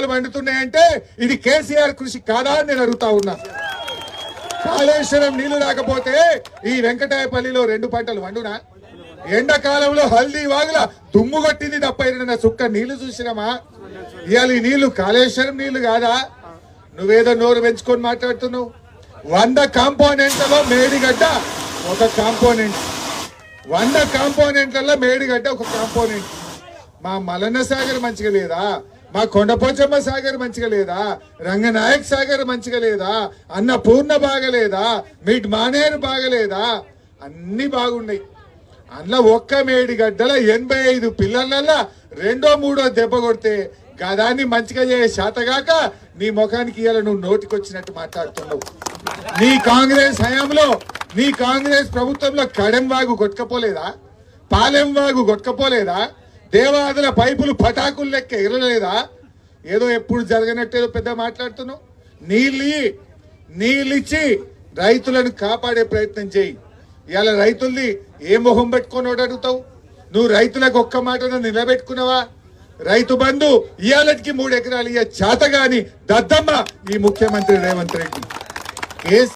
పంటలు పండుతున్నాయంటే ఇది కేసీఆర్ కృషి కాదా అని నేను అడుగుతా ఉన్నా. కాళేశ్వరం నీళ్ళు రాకపోతే ఈ వెంకటాయపల్లిలో రెండు పంటలు వండునా? ఎండాకాలంలో హల్దీ వాగుల దుమ్ము కొట్టింది తప్ప ఏదైనా చుక్క నీళ్ళు చూసినామా? ఇవాళ ఈ నీళ్ళు కాళేశ్వరం నీళ్ళు కాదా? నువ్వేదో నోరు పెంచుకొని మాట్లాడుతున్నావు. వంద కాంపోనెంట్లలో మేడిగడ్డ ఒక కాంపోనెంట్. వంద కాంపోనెంట్లలో మేడిగడ్డ ఒక కాంపోనెంట్. మా మలన సాగర్ మంచిగా లేదా? మా కొండపోచమ్మ సాగర్ మంచిగా లేదా? రంగనాయక్ సాగర్ మంచిగా లేదా? అన్నపూర్ణ బాగలేదా? మీట్ మానేరు బాగలేదా? అన్ని బాగున్నాయి. అందులో ఒక్క మేడి గడ్డల ఎనభై ఐదు పిల్లలల్లా రెండో మూడో దెబ్బ కొడితే గదాన్ని మంచిగా చేయ శాతగాక నీ ముఖానికి ఇవాళ నువ్వు నోటికొచ్చినట్టు మాట్లాడుతున్నావు. నీ కాంగ్రెస్ హయాంలో నీ కాంగ్రెస్ ప్రభుత్వంలో కడెం వాగు కొట్టుకపోలేదా? పాలెం వాగు కొట్టుకపోలేదా? దేవాదుల పైపులు పటాకులు లెక్క ఎగరలేదా ఏదో ఎప్పుడు జరగనట్టేదో పెద్ద మాట్లాడుతున్నావు? నీళ్ళు నీళ్ళిచ్చి రైతులను కాపాడే ప్రయత్నం చేయి. ఇవాళ రైతుల్ని ఏ మొహం పెట్టుకొని అడుగుతావు? నువ్వు రైతులకు ఒక్క మాట నిలబెట్టుకున్నావా? రైతు బంధు ఇవాళకి మూడు ఎకరాలు ఇయ్య చేతగాని దద్దమ్మ ఈ ముఖ్యమంత్రి రేవంత్ రెడ్డి. కేసీ